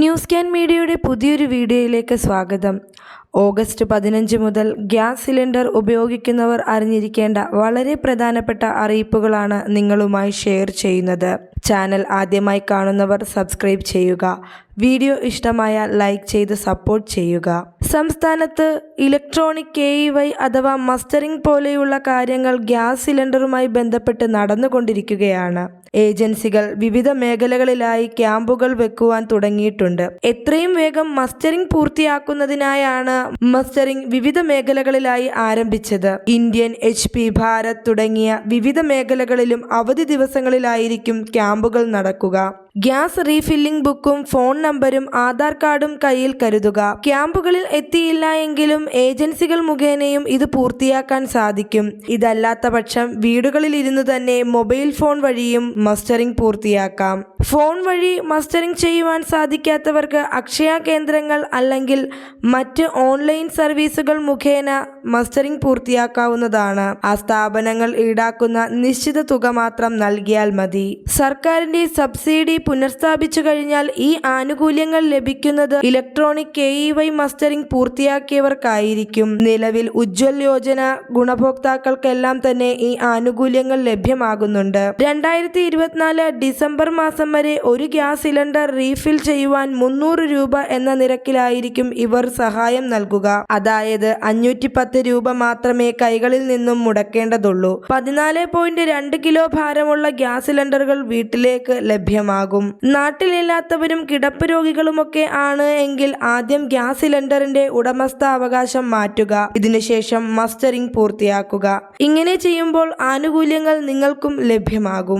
News can മീഡിയയുടെ പുതിയൊരു വീഡിയോയിലേക്ക് സ്വാഗതം. ഓഗസ്റ്റ് പതിനഞ്ച് മുതൽ ഗ്യാസ് സിലിണ്ടർ ഉപയോഗിക്കുന്നവർ അറിഞ്ഞിരിക്കേണ്ട വളരെ പ്രധാനപ്പെട്ട അറിയിപ്പുകളാണ് നിങ്ങളുമായി ഷെയർ ചെയ്യുന്നത്. ചാനൽ ആദ്യമായി കാണുന്നവർ സബ്സ്ക്രൈബ് ചെയ്യുക. വീഡിയോ ഇഷ്ടമായ ലൈക്ക് ചെയ്ത് സപ്പോർട്ട് ചെയ്യുക. സംസ്ഥാനത്ത് ഇലക്ട്രോണിക് കെ വൈ അഥവാ മസ്റ്ററിംഗ് പോലെയുള്ള കാര്യങ്ങൾ ഗ്യാസ് സിലിണ്ടറുമായി ബന്ധപ്പെട്ട് നടന്നുകൊണ്ടിരിക്കുകയാണ്. ഏജൻസികൾ വിവിധ മേഖലകളിലായി ക്യാമ്പുകൾ വെക്കുവാൻ തുടങ്ങിയിട്ടുണ്ട്. എത്രയും വേഗം മസ്റ്ററിംഗ് പൂർത്തിയാക്കുന്നതിനായാണ് മസ്റ്ററിംഗ് വിവിധ മേഖലകളിലായി ആരംഭിച്ചത്. ഇന്ത്യൻ എച്ച് ഭാരത് തുടങ്ങിയ വിവിധ മേഖലകളിലും അവധി ദിവസങ്ങളിലായിരിക്കും ക്യാമ്പുകൾ നടക്കുക. ഗ്യാസ് റീഫില്ലിംഗ് ബുക്കും ഫോൺ നമ്പരും ആധാർ കാർഡും കയ്യിൽ കരുതുക. ക്യാമ്പുകളിൽ എത്തിയില്ല എങ്കിലും ഏജൻസികൾ മുഖേനയും ഇത് പൂർത്തിയാക്കാൻ സാധിക്കും. ഇതല്ലാത്ത പക്ഷം വീടുകളിൽ ഇരുന്നു തന്നെ മൊബൈൽ ഫോൺ വഴിയും മസ്റ്ററിംഗ് പൂർത്തിയാക്കാം. ഫോൺ വഴി മസ്റ്ററിംഗ് ചെയ്യുവാൻ സാധിക്കാത്തവർക്ക് അക്ഷയ കേന്ദ്രങ്ങൾ അല്ലെങ്കിൽ മറ്റ് ഓൺലൈൻ സർവീസുകൾ മുഖേന മസ്റ്ററിംഗ് പൂർത്തിയാക്കാവുന്നതാണ്. ആ സ്ഥാപനങ്ങൾ ഈടാക്കുന്ന നിശ്ചിത തുക മാത്രം നൽകിയാൽ മതി. സർക്കാരിന്റെ സബ്സിഡി പുനഃസ്ഥാപിച്ചു കഴിഞ്ഞാൽ ഈ ആനുകൂല്യങ്ങൾ ലഭിക്കുന്നത് electronic K E Y mustering പൂർത്തിയാക്കിയവർക്കായിരിക്കും. നിലവിൽ ഉജ്ജ്വൽ യോജന ഗുണഭോക്താക്കൾക്കെല്ലാം തന്നെ ഈ ആനുകൂല്യങ്ങൾ ലഭ്യമാകുന്നുണ്ട്. രണ്ടായിരത്തി ഇരുപത്തിനാല് ഡിസംബർ മാസം വരെ ഒരു ഗ്യാസ് സിലിണ്ടർ റീഫിൽ ചെയ്യുവാൻ മുന്നൂറ് രൂപ എന്ന നിരക്കിലായിരിക്കും ഇവർ സഹായം നൽകുക. അതായത് അഞ്ഞൂറ്റി പത്ത് രൂപ മാത്രമേ കൈകളിൽ നിന്നും മുടക്കേണ്ടതുള്ളൂ. പതിനാല് പോയിന്റ് രണ്ട് കിലോ ഭാരമുള്ള ഗ്യാസ് സിലിണ്ടറുകൾ വീട്ടിലേക്ക് ലഭ്യമാകും. നാട്ടിലില്ലാത്തവരും കിടപ്പ് രോഗികളുമൊക്കെ ആണ് എങ്കിൽ ആദ്യം ഗ്യാസ് സിലിണ്ടറിന്റെ ഉടമസ്ഥാവകാശം മാറ്റുക. ഇതിനുശേഷം മസ്റ്ററിംഗ് പൂർത്തിയാക്കുക. ഇങ്ങനെ ചെയ്യുമ്പോൾ ആനുകൂല്യങ്ങൾ നിങ്ങൾക്കും ലഭ്യമാകും.